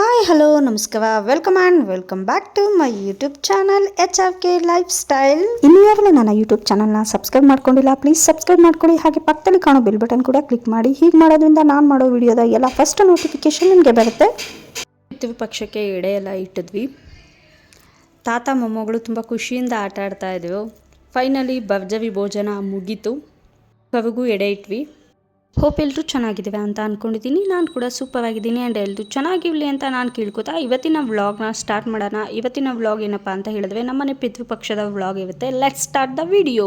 Hi hello ನಮಸ್ಕಾರ. Welcome and welcome back to my YouTube channel H R K lifestyle ಇನ್ನು ನನ್ನ YouTube ಚಾನಲ್ನ subscribe ಮಾಡ್ಕೊಂಡಿಲ್ಲ please subscribe ಮಾಡ್ಕೊಳ್ಳಿ. ಹಾಗೆ ಪಕ್ಕದಲ್ಲಿ ಕಾಣೋ ಬೆಲ್ ಬಟನ್ ಕೂಡ ಕ್ಲಿಕ್ ಮಾಡಿ. ಹೀಗೆ ಮಾಡೋದ್ರಿಂದ ನಾನು ಮಾಡೋ ವಿಡಿಯೋದ ಎಲ್ಲ ಫಸ್ಟ್ ನೋಟಿಫಿಕೇಶನ್ ನಿಮಗೆ ಬರುತ್ತೆ. ಪಿತೃ ಪಕ್ಷಕ್ಕೆ ಎಡೆ ಎಲ್ಲ ಇಟ್ಟಿದ್ವಿ. ತಾತ, ಮೊಮ್ಮಗಳು ತುಂಬ ಖುಷಿಯಿಂದ ಆಟ ಆಡ್ತಾ ಇದ್ವು. ಫೈನಲಿ ಭರ್ಜವಿ ಭೋಜನ ಮುಗೀತು. ಕವಿಗೂ ಎಡೆ ಇಟ್ವಿ. ಹೋಪ್ ಎಲ್ಲರೂ ಚೆನ್ನಾಗಿದ್ದೀವಿ ಅಂತ ಅಂದ್ಕೊಂಡಿದ್ದೀನಿ ನಾನು ಕೂಡ ಸೂಪರ್ ಆಗಿದ್ದೀನಿ ಆ್ಯಂಡ್ ಎಲ್ಲರೂ ಚೆನ್ನಾಗಿರಲಿ ಅಂತ ನಾನು ಕೇಳ್ಕೊತಾ ಇವತ್ತಿನ ವ್ಲಾಗ್ನ ಸ್ಟಾರ್ಟ್ ಮಾಡೋಣ. ಇವತ್ತಿನ ವ್ಲಾಗ್ ಏನಪ್ಪ ಅಂತ ಹೇಳಿದ್ರೆ ನಮ್ಮನೆ ಪಿತೃಪಕ್ಷದ ವ್ಲಾಗ್ ಇರುತ್ತೆ. ಲೆಟ್ ಸ್ಟಾರ್ಟ್ ದ ವಿಡಿಯೋ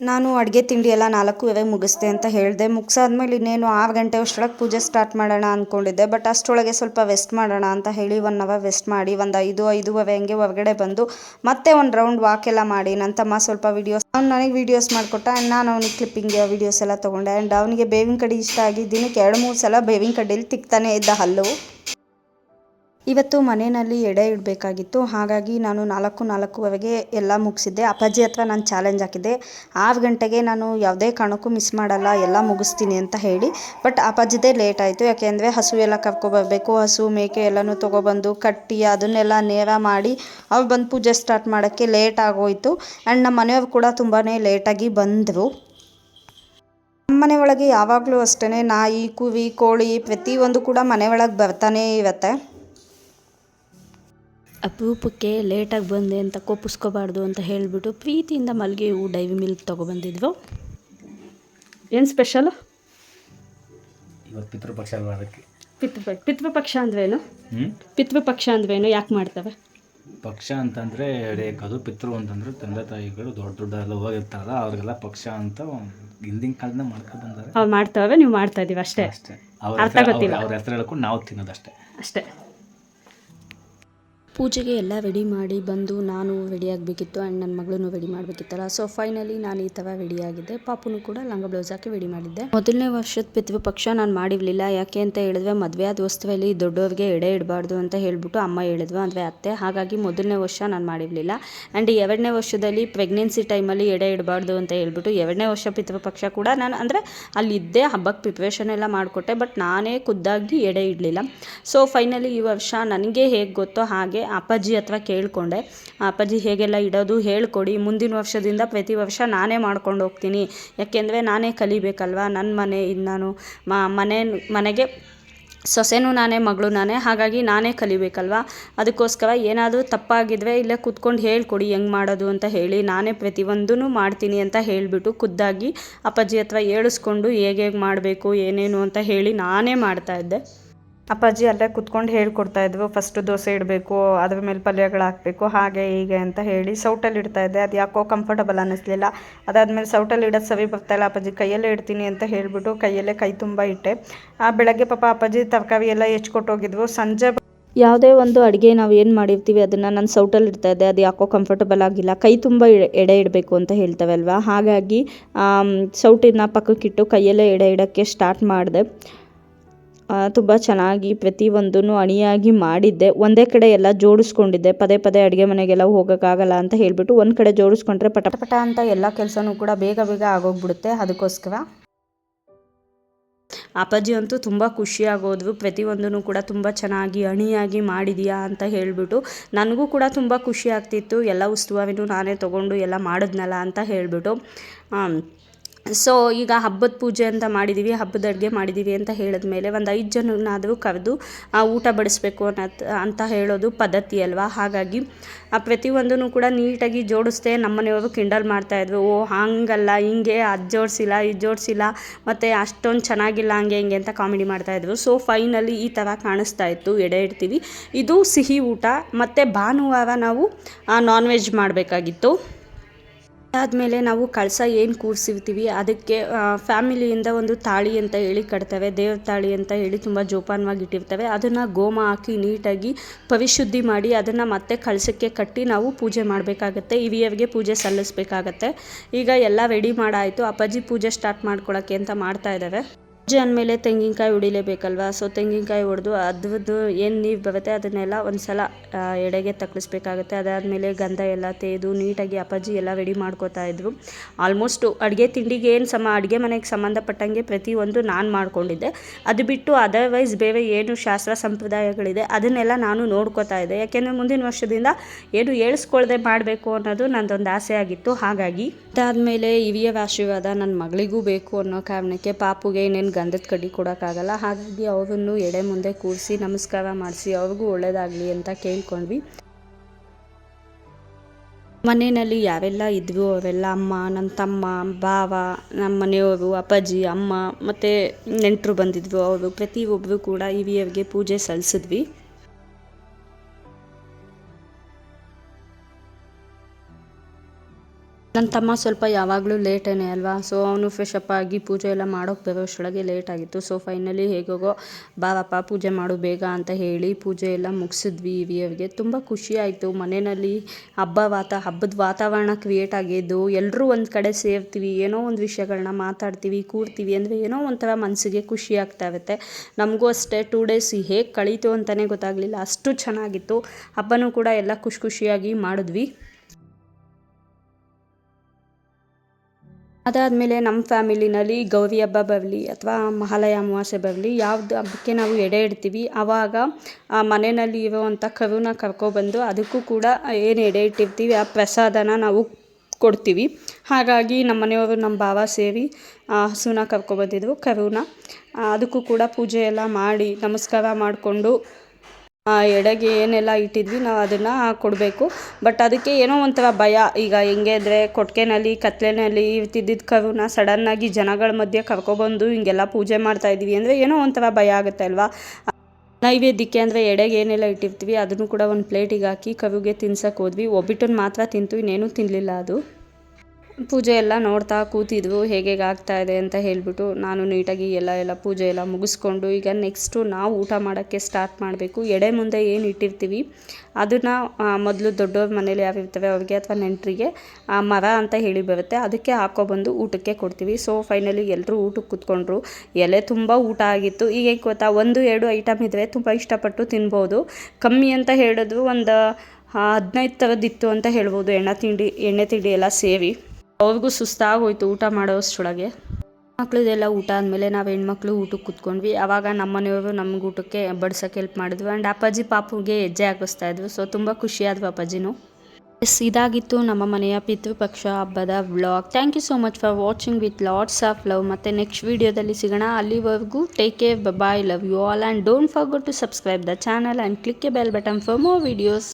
ನಾನು ಅಡುಗೆ ತಿಂಡಿ ಎಲ್ಲ ನಾಲ್ಕೂವರೆ ಮುಗಿಸ್ದೆ ಅಂತ ಹೇಳಿದೆ. ಮುಗಿಸಾದ್ಮೇಲೆ ಇನ್ನೇನು ಆರು ಗಂಟೆ ಅಷ್ಟರೊಳಗೆ ಪೂಜೆ ಸ್ಟಾರ್ಟ್ ಮಾಡೋಣ ಅಂದ್ಕೊಂಡಿದ್ದೆ ಬಟ್ ಅಷ್ಟರೊಳಗೆ ಸ್ವಲ್ಪ ವೆಸ್ಟ್ ಮಾಡೋಣ ಅಂತ ಹೇಳಿ ಒನ್ ಅವರ್ ವೆಸ್ಟ್ ಮಾಡಿ ಒಂದು ಐದು ಐದೂವರೆ ಹಂಗೆ ಹೊರಗಡೆ ಬಂದು ಮತ್ತೆ ಒಂದು ರೌಂಡ್ ವಾಕ್ ಎಲ್ಲ ಮಾಡಿ. ನನ್ನ ತಮ್ಮ ಸ್ವಲ್ಪ ವೀಡಿಯೋಸ್ ಅವ್ನು ನನಗೆ ವೀಡಿಯೋಸ್ ಮಾಡಿಕೊಟ್ಟ ಆ್ಯಂಡ್ ನಾನು ಅವನಿಗೆ ಕ್ಲಿಪ್ಪಿಂಗ್ ವೀಡಿಯೋಸ್ ಎಲ್ಲ ತೊಗೊಂಡೆ. ಆ್ಯಂಡ್ ಅವನಿಗೆ ಬೇವಿನ ಕಡೆ ಇಷ್ಟ ಆಗಿ ದಿನಕ್ಕೆ ಎರಡು, ಮೂರು ಸಲ ಬೇವಿನ ಕಡ್ಡಿಲಿ ತಿಕ್ತಾನೆ ಇದ್ದ ಹಲ್ಲು. ಇವತ್ತು ಮನೆಯಲ್ಲಿ ಎಡೆ ಇಡಬೇಕಾಗಿತ್ತು. ಹಾಗಾಗಿ ನಾನು ನಾಲ್ಕು ನಾಲ್ಕುವರೆಗೆ ಎಲ್ಲ ಮುಗಿಸಿದ್ದೆ. ಅಪ್ಪಾಜಿ ಹತ್ರ ನಾನು ಚಾಲೆಂಜ್ ಹಾಕಿದ್ದೆ. ಆರು ಗಂಟೆಗೆ ನಾನು ಯಾವುದೇ ಕಾರಣಕ್ಕೂ ಮಿಸ್ ಮಾಡಲ್ಲ, ಎಲ್ಲ ಮುಗಿಸ್ತೀನಿ ಅಂತ ಹೇಳಿ. ಬಟ್ ಅಪ್ಪಾಜಿದೇ ಲೇಟ್ ಆಯಿತು. ಯಾಕೆಂದರೆ ಹಸು ಎಲ್ಲ ಕರ್ಕೊಬರಬೇಕು ಹಸು, ಮೇಕೆ ಎಲ್ಲನೂ ತೊಗೊಬಂದು ಕಟ್ಟಿ ಅದನ್ನೆಲ್ಲ ನೇರ ಮಾಡಿ ಅವ್ರು ಬಂದು ಪೂಜೆ ಸ್ಟಾರ್ಟ್ ಮಾಡೋಕ್ಕೆ ಲೇಟ್ ಆಗೋಯಿತು. ಆ್ಯಂಡ್ ನಮ್ಮ ಮನೆಯವ್ರು ಕೂಡ ತುಂಬಾ ಲೇಟಾಗಿ ಬಂದರು. ನಮ್ಮನೆ ಒಳಗೆ ಯಾವಾಗಲೂ ಅಷ್ಟೇ ನಾಯಿ, ಕುರಿ, ಕೋಳಿ ಪ್ರತಿಯೊಂದು ಕೂಡ ಮನೆ ಒಳಗೆ ಬರ್ತಾನೇ ಇರುತ್ತೆ. ಅಪರೂಪಕ್ಕೆ ಲೇಟಾಗಿ ಬಂದೆ ಅಂತ ಕೋಪಿಸ್ಕೋಬಾರ್ದು ಅಂತ ಹೇಳಿಬಿಟ್ಟು ಪ್ರೀತಿಯಿಂದ ಮಲ್ಲಿಗೆ ಹೂ ಡೈವಿ ಮಿಲ್ಕ್ ತೊಗೊಬಂದಿದ್ವು. ಏನು ಸ್ಪೆಷಲು ಇವತ್ತು ಪಿತೃಪಕ್ಷ ಮಾಡೋಕ್ಕೆ ಪಿತೃ ಪಿತೃಪಕ್ಷ ಅಂದ್ರೇನು? ಪಿತೃಪಕ್ಷ ಅಂದ್ರೇನು? ಯಾಕೆ ಮಾಡ್ತವೆ? ಪಕ್ಷ ಅಂತಂದರೆ ಅದು ಪಿತೃ ಅಂತಂದ್ರೆ ತಂದೆ ತಾಯಿಗಳು ದೊಡ್ಡ ದೊಡ್ಡ ಎಲ್ಲ ಹೋಗಿರ್ತಾರಲ್ಲ ಅವ್ರಿಗೆಲ್ಲ ಪಕ್ಷ ಅಂತ ಹಿಂದಿನ ಕಾಲದಿಂದ ಮಾಡ್ಕೊಂಡು ಬಂದಾರೆ. ಅವ್ರು ಮಾಡ್ತಾವೆ ನೀವು ಮಾಡ್ತಾ ಇದ್ದೀವಿ ಅಷ್ಟೇ. ಅಷ್ಟೇ. ಅವ್ರ ಹೆಸರು ಗೊತ್ತಿಲ್ಲ. ಅವ್ರ ಹೆಸರು ಹೇಳ್ಕೊಂಡು ನಾವು ತಿನ್ನೋದಷ್ಟೇ. ಅಷ್ಟೇ. ಪೂಜೆಗೆ ಎಲ್ಲ ರೆಡಿ ಮಾಡಿ ಬಂದು ನಾನು ರೆಡಿ ಆಗಬೇಕಿತ್ತು ಆ್ಯಂಡ್ ನನ್ನ ಮಗಳೂ ರೆಡಿ ಮಾಡಬೇಕಿತ್ತಲ್ಲ. ಸೊ ಫೈನಲಿ ನಾನು ಈ ಥರ ರೆಡಿ ಆಗಿದ್ದೆ. ಪಾಪುನು ಕೂಡ ಲಂಗ ಬ್ಲೌಸ್ ಹಾಕಿ ರೆಡಿ ಮಾಡಿದ್ದೆ. ಮೊದಲನೇ ವರ್ಷದ ಪಿತೃಪಕ್ಷ ನಾನು ಮಾಡಿರಲಿಲ್ಲ. ಯಾಕೆ ಅಂತ ಹೇಳಿದ್ರೆ ಮದುವೆ ಆದ ವಸ್ತುವಲ್ಲಿ ದೊಡ್ಡವ್ರಿಗೆ ಎಡೆ ಇಡಬಾರ್ದು ಅಂತ ಹೇಳಿಬಿಟ್ಟು ಅಮ್ಮ ಹೇಳಿದ್ವು, ಅಂದರೆ ಅತ್ತೆ. ಹಾಗಾಗಿ ಮೊದಲನೇ ವರ್ಷ ನಾನು ಮಾಡಿರಲಿಲ್ಲ. ಆ್ಯಂಡ್ ಎರಡನೇ ವರ್ಷದಲ್ಲಿ ಪ್ರೆಗ್ನೆನ್ಸಿ ಟೈಮಲ್ಲಿ ಎಡೆ ಇಡಬಾರ್ದು ಅಂತ ಹೇಳಿಬಿಟ್ಟು ಎರಡನೇ ವರ್ಷ ಪಿತೃಪಕ್ಷ ಕೂಡ ನಾನು, ಅಂದರೆ ಅಲ್ಲಿದ್ದೆ ಹಬ್ಬಕ್ಕೆ ಪ್ರಿಪ್ರೇಷನ್ ಎಲ್ಲ ಮಾಡಿಕೊಟ್ಟೆ ಬಟ್ ನಾನೇ ಖುದ್ದಾಗಿ ಎಡೆ ಇಡಲಿಲ್ಲ. ಸೊ ಫೈನಲಿ ಈ ವರ್ಷ ನನಗೆ ಹೇಗೆ ಗೊತ್ತೋ ಹಾಗೆ ಅಪ್ಪಾಜಿ ಹತ್ರ ಕೇಳಿಕೊಂಡೆ. ಅಪ್ಪಾಜಿ ಹೇಗೆಲ್ಲ ಇಡೋದು ಹೇಳಿಕೊಡಿ. ಮುಂದಿನ ವರ್ಷದಿಂದ ಪ್ರತಿ ವರ್ಷ ನಾನೇ ಮಾಡ್ಕೊಂಡು ಹೋಗ್ತೀನಿ. ಯಾಕೆಂದರೆ ನಾನೇ ಕಲಿಬೇಕಲ್ವಾ ನನ್ನ ಮನೆ ಇದು ನಾನು ಮನೆ, ಮನೆಗೆ ಸೊಸೆನೂ ನಾನೇ, ಮಗಳು ನಾನೇ, ಹಾಗಾಗಿ ನಾನೇ ಕಲಿಬೇಕಲ್ವಾ? ಅದಕ್ಕೋಸ್ಕರ ಏನಾದರೂ ತಪ್ಪಾಗಿದ್ರೆ ಇಲ್ಲೇ ಕೂತ್ಕೊಂಡು ಹೇಳ್ಕೊಡಿ ಹೆಂಗೆ ಮಾಡೋದು ಅಂತ ಹೇಳಿ ನಾನೇ ಪ್ರತಿಯೊಂದೂ ಮಾಡ್ತೀನಿ ಅಂತ ಹೇಳಿಬಿಟ್ಟು ಖುದ್ದಾಗಿ ಅಪ್ಪಾಜಿ ಹತ್ರ ಹೇಳಿಸ್ಕೊಂಡು ಹೇಗೆ ಹೇಗೆ ಮಾಡಬೇಕು, ಏನೇನು ಅಂತ ಹೇಳಿ ನಾನೇ ಮಾಡ್ತಾಯಿದ್ದೆ ಅಪ್ಪಾಜಿ ಅಲ್ಲೇ ಕುತ್ಕೊಂಡು ಹೇಳ್ಕೊಡ್ತಾ ಇದ್ವು ಫಸ್ಟು ದೋಸೆ ಇಡಬೇಕು, ಅದ್ರ ಮೇಲೆ ಪಲ್ಯಗಳು ಹಾಕಬೇಕು, ಹಾಗೆ ಹೀಗೆ ಅಂತ ಹೇಳಿ ಸೌಟಲ್ಲಿ ಇಡ್ತಾ ಇದ್ದೆ. ಅದು ಯಾಕೋ ಕಂಫರ್ಟಬಲ್ ಅನ್ನಿಸ್ಲಿಲ್ಲ. ಅದಾದಮೇಲೆ ಸೌಟಲ್ಲಿ ಇಡೋದು ಸವಿ ಬರ್ತಾಯಿಲ್ಲ ಅಪ್ಪಾಜಿ ಕೈಯಲ್ಲೇ ಇಡ್ತೀನಿ ಅಂತ ಹೇಳಿಬಿಟ್ಟು ಕೈಯಲ್ಲೇ ಕೈ ತುಂಬ ಇಟ್ಟೆ. ಆ ಬೆಳಗ್ಗೆ ಪಾಪ ಅಪ್ಪಾಜಿ ತರಕಾರಿ ಎಲ್ಲ ಹೆಚ್ಕೊಟ್ಟೋಗಿದ್ವು ಸಂಜೆ ಯಾವುದೇ ಒಂದು ಅಡುಗೆ ನಾವು ಏನು ಮಾಡಿರ್ತೀವಿ ಅದನ್ನು ನಾನು ಸೌಟಲ್ಲಿ ಇಡ್ತಾ ಇದ್ದೆ. ಅದು ಯಾಕೋ ಕಂಫರ್ಟಬಲ್ ಆಗಿಲ್ಲ. ಕೈ ತುಂಬ ಎಡೆ- ಇಡಬೇಕು ಅಂತ ಹೇಳ್ತೇವೆ ಅಲ್ವಾ ಹಾಗಾಗಿ ಸೌಟಿನ ಪಕ್ಕಕ್ಕಿಟ್ಟು ಕೈಯಲ್ಲೇ ಎಡೆ ಇಡೋಕ್ಕೆ ಸ್ಟಾರ್ಟ್ ಮಾಡಿದೆ. ತುಂಬ ಚೆನ್ನಾಗಿ ಪ್ರತಿಯೊಂದೂ ಅಣಿಯಾಗಿ ಮಾಡಿದ್ದೆ. ಒಂದೇ ಕಡೆ ಎಲ್ಲ ಜೋಡಿಸ್ಕೊಂಡಿದ್ದೆ. ಪದೇ ಪದೇ ಅಡುಗೆ ಮನೆಗೆಲ್ಲ ಹೋಗೋಕ್ಕಾಗಲ್ಲ ಅಂತ ಹೇಳಿಬಿಟ್ಟು ಒಂದು ಕಡೆ ಜೋಡಿಸ್ಕೊಂಡ್ರೆ ಪಟ ಪಟ ಅಂತ ಎಲ್ಲ ಕೆಲಸನೂ ಕೂಡ ಬೇಗ ಬೇಗ ಆಗೋಗ್ಬಿಡುತ್ತೆ. ಅದಕ್ಕೋಸ್ಕರ ಅಪ್ಪಾಜಿ ಅಂತೂ ತುಂಬ ಖುಷಿಯಾಗೋದ್ವು. ಪ್ರತಿಯೊಂದೂ ಕೂಡ ತುಂಬ ಚೆನ್ನಾಗಿ ಅಣಿಯಾಗಿ ಮಾಡಿದೀಯಾ ಅಂತ ಹೇಳಿಬಿಟ್ಟು ನನಗೂ ಕೂಡ ತುಂಬ ಖುಷಿ ಆಗ್ತಿತ್ತು. ಎಲ್ಲ ಉಸ್ತುವಾರಿನೂ ನಾನೇ ತೊಗೊಂಡು ಎಲ್ಲ ಮಾಡಿದ್ನಲ್ಲ ಅಂತ ಹೇಳಿಬಿಟ್ಟು ಸೊ ಈಗ ಹಬ್ಬದ ಪೂಜೆ ಅಂತ ಮಾಡಿದ್ದೀವಿ ಹಬ್ಬದ ಅಡುಗೆ ಮಾಡಿದ್ದೀವಿ ಅಂತ ಹೇಳಿದ್ಮೇಲೆ ಒಂದು ಐದು ಜನನಾದರೂ ಕರೆದು ಊಟ ಬಡಿಸ್ಬೇಕು ಅನ್ನೋದ್ ಅಂತ ಹೇಳೋದು ಪದ್ಧತಿ ಅಲ್ವಾ? ಹಾಗಾಗಿ, ಆ ಪ್ರತಿಯೊಂದೂ ಕೂಡ ನೀಟಾಗಿ ಜೋಡಿಸ್ದೆ ನಮ್ಮನೆಯವರು ಕಿಂಡಲ್ ಮಾಡ್ತಾಯಿದ್ರು ಓ, ಹಾಗಲ್ಲ, ಹಿಂಗೆ ಅದು ಜೋಡಿಸಿಲ್ಲ, ಇದು ಜೋಡಿಸಿಲ್ಲ, ಮತ್ತು ಅಷ್ಟೊಂದು ಚೆನ್ನಾಗಿಲ್ಲ, ಹಂಗೆ, ಹಿಂಗೆ ಅಂತ ಕಾಮಿಡಿ ಮಾಡ್ತಾಯಿದ್ರು ಸೊ ಫೈನಲಿ ಈ ಥರ ಕಾಣಿಸ್ತಾ ಇತ್ತು, ಎಡೆ ಇಡ್ತೀವಿ. ಇದು ಸಿಹಿ ಊಟ, ಮತ್ತು ಭಾನುವಾರ ನಾವು ನಾನ್ ವೆಜ್ ಮಾಡಬೇಕಾಗಿತ್ತು. ಅದಾದಮೇಲೆ ನಾವು ಕಳಸ ಏನು ಕೂರಿಸಿರ್ತೀವಿ, ಅದಕ್ಕೆ ಫ್ಯಾಮಿಲಿಯಿಂದ ಒಂದು ತಾಳಿ ಅಂತ ಹೇಳಿ ಕಟ್ತೇವೆ, ದೇವ್ರ ತಾಳಿ ಅಂತ ಹೇಳಿ ತುಂಬ ಜೋಪಾನವಾಗಿ ಇಟ್ಟಿರ್ತೇವೆ. ಅದನ್ನು ಗೋಮ ಹಾಕಿ ನೀಟಾಗಿ ಪವಿಶುದ್ಧಿ ಮಾಡಿ ಅದನ್ನು ಮತ್ತೆ ಕಳಸಕ್ಕೆ ಕಟ್ಟಿ ನಾವು ಪೂಜೆ ಮಾಡಬೇಕಾಗತ್ತೆ, ಹಿರಿಯರಿಗೆ ಪೂಜೆ ಸಲ್ಲಿಸಬೇಕಾಗತ್ತೆ. ಈಗ ಎಲ್ಲ ರೆಡಿ ಮಾಡಾಯಿತು, ಅಪ್ಪಾಜಿ ಪೂಜೆ ಸ್ಟಾರ್ಟ್ ಮಾಡ್ಕೊಳ್ಳೋಕ್ಕೆ ಅಂತ ಮಾಡ್ತಾ ಇದ್ದಾವೆ. ಪೂಜೆ ಅಂದಮೇಲೆ ತೆಂಗಿನಕಾಯಿ ಹೊಡಿಲೇಬೇಕಲ್ವ ಸೊ ತೆಂಗಿನಕಾಯಿ ಹೊಡೆದು ಅದ್ರದ್ದು ಏನು ನೀರು ಬರುತ್ತೆ ಅದನ್ನೆಲ್ಲ ಒಂದು ಸಲ ಎಡೆಗೆ ತಕ್ಕಿಸ್ಬೇಕಾಗುತ್ತೆ ಅದಾದಮೇಲೆ ಗಂಧ ಎಲ್ಲ ತೆಗೆದು ನೀಟಾಗಿ ಅಪ್ಪಾಜಿ ಎಲ್ಲ ರೆಡಿ ಮಾಡ್ಕೋತಾ ಇದ್ರು. ಆಲ್ಮೋಸ್ಟು ಅಡುಗೆ ತಿಂಡಿಗೆ ಏನು ಸಮ, ಅಡುಗೆ ಮನೆಗೆ ಸಂಬಂಧಪಟ್ಟಂಗೆ ಪ್ರತಿಯೊಂದು ನಾನು ಮಾಡ್ಕೊಂಡಿದ್ದೆ. ಅದು ಬಿಟ್ಟು ಅದರ್ವೈಸ್ ಬೇರೆ ಏನು ಶಾಸ್ತ್ರ ಸಂಪ್ರದಾಯಗಳಿದೆ, ಅದನ್ನೆಲ್ಲ ನಾನು ನೋಡ್ಕೋತಾ ಇದ್ದೆ. ಯಾಕೆಂದರೆ ಮುಂದಿನ ವರ್ಷದಿಂದ ಏನು ಏಳಿಸ್ಕೊಳ್ದೆ ಮಾಡಬೇಕು ಅನ್ನೋದು ನಂದೊಂದು ಆಸೆ ಆಗಿತ್ತು. ಹಾಗಾಗಿ ಅದಾದಮೇಲೆ ಹಿರಿಯರ ಆಶೀರ್ವಾದ ನನ್ನ ಮಗಳಿಗೂ ಬೇಕು ಅನ್ನೋ ಕಾರಣಕ್ಕೆ ಪಾಪುಗೆ ಇನ್ನೇನು ಗಂಧದ ಕಡ್ಡಿ ಕೊಡೋಕ್ಕಾಗಲ್ಲ. ಹಾಗಾಗಿ ಅವರನ್ನು ಎಡೆ ಮುಂದೆ ಕೂರಿಸಿ, ನಮಸ್ಕಾರ ಮಾಡಿಸಿ, ಅವ್ರಿಗೂ ಒಳ್ಳೆಯದಾಗಲಿ ಅಂತ ಕೇಳ್ಕೊಂಡ್ವಿ. ಮನೆಯಲ್ಲಿ ಯಾರೆಲ್ಲ ಇದ್ವು ಅವೆಲ್ಲ ಅಮ್ಮ ನನ್ನ ತಮ್ಮ, ಭಾವ, ನಮ್ಮ ಮನೆಯವರು, ಅಪ್ಪಾಜಿ, ಅಮ್ಮ ಮತ್ತು ನೆಂಟರು ಬಂದಿದ್ವು. ಅವರು ಪ್ರತಿಯೊಬ್ಬರು ಕೂಡ ಹಿರಿಯರಿಗೆ ಪೂಜೆ ಸಲ್ಲಿಸಿದ್ವಿ. ನನ್ನ ತಮ್ಮ ಸ್ವಲ್ಪ ಯಾವಾಗಲೂ ಲೇಟೇನೆ ಅಲ್ವಾ? ಸೊ ಅವನು ಫ್ರೆಶ್ ಅಪ್ ಆಗಿ ಪೂಜೆ ಎಲ್ಲ ಮಾಡೋಕ್ಕೆ ಬರೋಷ್ಟೊಳಗೆ ಲೇಟ್ ಆಗಿತ್ತು. ಸೊ ಫೈನಲಿ ಹೇಗೋಗೋ, ಬಾವಪ್ಪ, ಪೂಜೆ ಮಾಡು ಬೇಗ ಅಂತ ಹೇಳಿ ಪೂಜೆ ಎಲ್ಲ ಮುಗಿಸಿದ್ವಿ ಹಿರಿಯರಿಗೆ. ತುಂಬ ಖುಷಿಯಾಯಿತು ಮನೆಯಲ್ಲಿ ಹಬ್ಬ ವಾತ, ಹಬ್ಬದ ವಾತಾವರಣ ಕ್ರಿಯೇಟ್ ಆಗಿದ್ದು ಎಲ್ಲರೂ ಒಂದು ಕಡೆ ಸೇರ್ತೀವಿ, ಏನೋ ಒಂದು ವಿಷಯಗಳನ್ನ ಮಾತಾಡ್ತೀವಿ, ಕೂರ್ತೀವಿ ಅಂದರೆ ಏನೋ ಒಂಥರ ಮನಸ್ಸಿಗೆ ಖುಷಿ ಆಗ್ತಾ ಇರುತ್ತೆ. ನಮಗೂ ಅಷ್ಟೇ ಟೂ ಡೇಸ್ ಹೇಗೆ ಕಳೀತು ಅಂತಲೇ ಗೊತ್ತಾಗಲಿಲ್ಲ. ಅಷ್ಟು ಚೆನ್ನಾಗಿತ್ತು. ಹಬ್ಬನೂ ಕೂಡ ಎಲ್ಲ ಖುಷಿ ಖುಷಿಯಾಗಿ ಮಾಡಿದ್ವಿ. ಅದಾದಮೇಲೆ ನಮ್ಮ ಫ್ಯಾಮಿಲಿನಲ್ಲಿ ಗೌರಿ ಹಬ್ಬ ಬರಲಿ ಅಥವಾ ಮಹಾಲಯ ಅಮಾವಾಸ್ಯೆ ಬರಲಿ, ಯಾವ್ದು ಹಬ್ಬಕ್ಕೆ ನಾವು ಎಡೆ ಇಡ್ತೀವಿ ಆವಾಗ ಆ ಮನೆಯಲ್ಲಿ ಇರುವಂಥ ಕರುನ ಕರ್ಕೊಬಂದು ಅದಕ್ಕೂ ಕೂಡ ಏನು ಎಡೆ ಇಟ್ಟಿರ್ತೀವಿ, ಆ ಪ್ರಸಾದನ ನಾವು ಕೊಡ್ತೀವಿ. ಹಾಗಾಗಿ ನಮ್ಮ ಮನೆಯವರು, ನಮ್ಮ ಭಾವ ಸೇರಿ ಹಸುನ ಕರ್ಕೊಬಂದಿದ್ರು, ಕರುನ. ಅದಕ್ಕೂ ಕೂಡ ಪೂಜೆ ಎಲ್ಲ ಮಾಡಿ ನಮಸ್ಕಾರ ಮಾಡಿಕೊಂಡು ಆ ಎಡೆಗೆ ಏನೆಲ್ಲ ಇಟ್ಟಿದ್ವಿ ನಾವು ಅದನ್ನು ಕೊಡಬೇಕು. ಬಟ್ ಅದಕ್ಕೆ ಏನೋ ಒಂಥರ ಭಯ. ಈಗ ಹೆಂಗೆ ಅಂದರೆ ಕೊಟ್ಟಿಗೆನಲ್ಲಿ ಕತ್ಲೆನಲ್ಲಿ ಇರ್ತಿದ್ದಿದ್ದ ಕರುನ ಸಡನ್ನಾಗಿ ಜನಗಳ ಮಧ್ಯೆ ಕರ್ಕೊಬಂದು ಹಿಂಗೆಲ್ಲ ಪೂಜೆ ಮಾಡ್ತಾ ಇದ್ದೀವಿ ಅಂದರೆ ಏನೋ ಒಂಥರ ಭಯ ಆಗುತ್ತೆ ಅಲ್ವಾ? ನೈವೇದ್ಯಕ್ಕೆ ಅಂದರೆ ಎಡೆಗೆ ಏನೆಲ್ಲ ಇಟ್ಟಿರ್ತೀವಿ ಅದನ್ನು ಕೂಡ ಒಂದು ಪ್ಲೇಟಿಗೆ ಹಾಕಿ ಕರುಗೆ ತಿನ್ಸಕ್ಕೆ ಹೋದ್ವಿ. ಒಬ್ಬಿಟ್ಟನ್ನು ಮಾತ್ರ ತಿಂತು, ಇನ್ನೇನು ತಿನ್ನಲಿಲ್ಲ ಅದು. ಪೂಜೆ ಎಲ್ಲ ನೋಡ್ತಾ ಕೂತಿದ್ವು, ಹೇಗೆ ಆಗ್ತಾ ಇದೆ ಅಂತ ಹೇಳಿಬಿಟ್ಟು ನಾನು ನೀಟಾಗಿ ಎಲ್ಲ ಎಲ್ಲ ಪೂಜೆ ಎಲ್ಲ ಮುಗಿಸ್ಕೊಂಡು ಈಗ ನೆಕ್ಸ್ಟು ನಾವು ಊಟ ಮಾಡೋಕ್ಕೆ ಸ್ಟಾರ್ಟ್ ಮಾಡಬೇಕು. ಎಡೆ ಮುಂದೆ ಏನು ಇಟ್ಟಿರ್ತೀವಿ, ಅದನ್ನು ಮೊದಲು ದೊಡ್ಡವ್ರ ಮನೇಲಿ ಯಾರು ಇರ್ತವೆ ಅವ್ರಿಗೆ ಅಥವಾ ನೆಂಟರಿಗೆ ಮರ ಅಂತ ಹೇಳಿ ಬರುತ್ತೆ, ಅದಕ್ಕೆ ಹಾಕೊಬಂದು ಊಟಕ್ಕೆ ಕೊಡ್ತೀವಿ. ಸೊ ಫೈನಲಿ ಎಲ್ಲರೂ ಊಟಕ್ಕೆ ಕೂತ್ಕೊಂಡ್ರು. ಎಲೆ ತುಂಬ ಊಟ ಆಗಿತ್ತು. ಈಗ ಗೊತ್ತಾ, ಒಂದು, ಎರಡು ಐಟಮ್ ಇದ್ದರೆ ತುಂಬ ಇಷ್ಟಪಟ್ಟು ತಿನ್ಬೋದು. ಕಮ್ಮಿ ಅಂತ ಹೇಳಿದ್ರು ಒಂದು ಹದಿನೈದು ಥರದ್ದಿತ್ತು ಅಂತ ಹೇಳ್ಬೋದು. ಎಣ್ಣೆ ತಿಂಡಿ ಎಣ್ಣೆ ತಿಂಡಿ ಎಲ್ಲ ಸೇರಿ. ಅವ್ರಿಗೂ ಸುಸ್ತಾಗೋಯ್ತು ಊಟ ಮಾಡೋಷ್ಟರೊಳಗೆ. ಮಕ್ಕಳದೆಲ್ಲ ಊಟ ಆದಮೇಲೆ ನಾವು ಹೆಣ್ಮಕ್ಳು ಊಟಕ್ಕೆ ಕೂತ್ಕೊಂಡ್ವಿ. ಆವಾಗ ನಮ್ಮ ಮನೆಯವರು ನಮ್ಗೆ ಊಟಕ್ಕೆ ಬಡ್ಸೋಕ್ಕೆ ಹೆಲ್ಪ್ ಮಾಡಿದ್ವಿ. ಆ್ಯಂಡ್ ಅಪ್ಪಾಜಿ ಪಾಪುಗೆ ಹೆಜ್ಜೆ ಹಾಕಿಸ್ತಾ ಇದ್ವಿ. ಸೊ ತುಂಬ ಖುಷಿಯಾದ್ವು ಅಪ್ಪಾಜಿನೂ. ಎಸ್ ಇದಾಗಿತ್ತು ನಮ್ಮ ಮನೆಯ ಪಿತೃಪಕ್ಷ ಹಬ್ಬದ vlog thank you so much for watching with lots of love ಮತ್ತು ನೆಕ್ಸ್ಟ್ ವೀಡಿಯೋದಲ್ಲಿ ಸಿಗೋಣ. ಅಲ್ಲಿವರೆಗೂ take care bye love you all and don't forgot to subscribe the channel and click a bell button for more videos